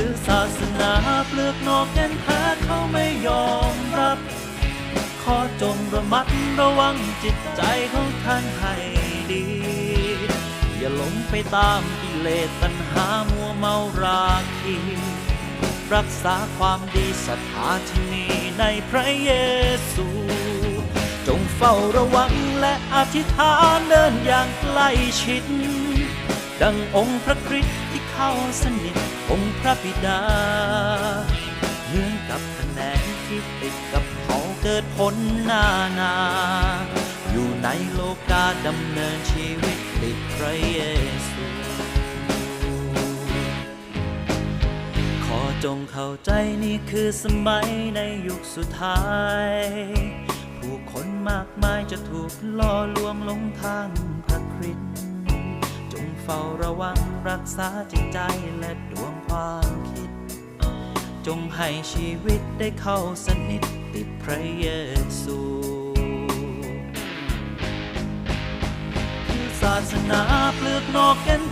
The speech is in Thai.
ถือศาสนาเปลือกนอกแก่นแท้เขาไม่ยอมรับ ขอจงระมัดระวังจิตใจของท่านให้ดี อย่าหลงไปตามกิเลสตัณหามัวเมาราคีรักษาความดีศรัทธาที่มีในพระเยซู จงเฝ้าระวังและอธิษฐานเดินอย่างใกล้ชิด ดังองค์พระคริสต์ที่เข้าสนิทองค์พระบิดาเหมือนกับคะแนนที่ติดกับเขาเกิดผลนานา อยู่ในโลกาดำเนินชีวิตติดพระเยซูขอจงเข้าใจนี่คือสมัยในยุคสุดท้าย ผู้คนมากมายจะถูกล่อลวงหลงทางพระคริสต์ เฝ้าระวังรักษาจิตใจและดวงความคิด จงให้ชีวิตได้เข้าสนิทติดพระเยซูคือศาสนาเปลือกนอกแก่น